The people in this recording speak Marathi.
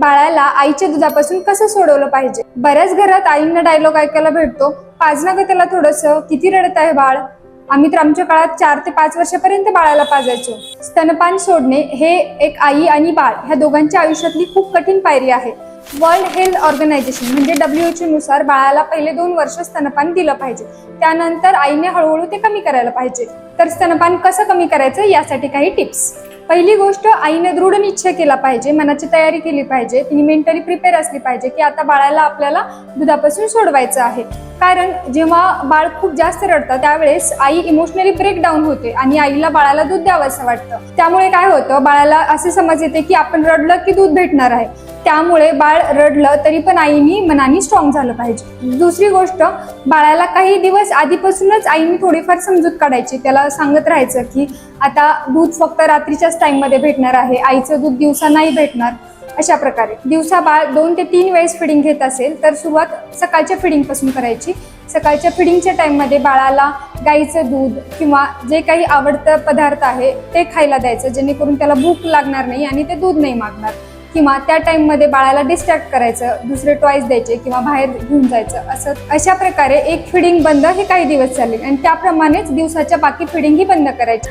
बाळाला आईच्या दुधापासून कसं सोडवलं पाहिजे? बऱ्याच घरात आईंना डायलॉग ऐकायला भेटतो. पाजना ग त्याला थोडस किती रडत आहे बाळ? आम्ही तर आमच्या काळात चार ते पाच वर्षापर्यंत बाळाला पाजायचो. स्तनपान सोडणे हे एक आई आणि बाळ ह्या दोघांच्या आयुष्यातली खूप कठीण पायरी आहे. वर्ल्ड हेल्थ ऑर्गनायझेशन म्हणजे डब्ल्यूएचओ नुसार बाळाला पहिले दोन वर्ष स्तनपान दिलं पाहिजे. त्यानंतर आईने हळूहळू ते कमी करायला पाहिजे. तर स्तनपान कसं कमी करायचं? यासाठी काही टिप्स. पहिली गोष्ट आईने दृढ निश्चय केला पाहिजे मनाची तयारी केली पाहिजे तिने मेंटली प्रिपेअर असली पाहिजे की आता बाळाला आपल्याला दुधापासून सोडवायचं आहे. कारण जेव्हा बाळ खूप जास्त रडतं त्यावेळेस आई इमोशनली ब्रेकडाऊन होते आणि आईला बाळाला दूध द्यावं असं वाटतं. त्यामुळे काय होतं बाळाला असे समज येते की आपण रडलं की दूध भेटणार आहे. त्यामुळे बाळ रडलं तरी पण आईनी मनाने स्ट्रॉंग झालं पाहिजे. दुसरी गोष्ट बाळाला काही दिवस आधीपासूनच आईनी थोडीफार समजूत काढायची. त्याला सांगत राहायचं की आता दूध फक्त रात्रीच्याच टाईममध्ये भेटणार आहे. आईचं दूध दिवसा नाही भेटणार. अशा प्रकारे. दिवसा बाळ दोन ते तीन वेळेस फिडिंग घेत असेल तर सुरुवात सकाळच्या फिडिंगपासून करायची. सकाळच्या फिडिंगच्या टाईममध्ये बाळाला गाईचं दूध किंवा जे काही आवडतं पदार्थ आहे ते खायला द्यायचं. जेणेकरून त्याला भूक लागणार नाही आणि ते दूध नाही मागणार. किंवा त्या टाईममध्ये बाळाला डिस्ट्रॅक्ट करायचं दुसरे टॉईस द्यायचे किंवा बाहेर घेऊन जायचं असं अशा प्रकारे एक फिडिंग बंद हे काही दिवस चालेल. आणि त्याप्रमाणेच दिवसाच्या बाकी फिडिंग ही बंद करायची.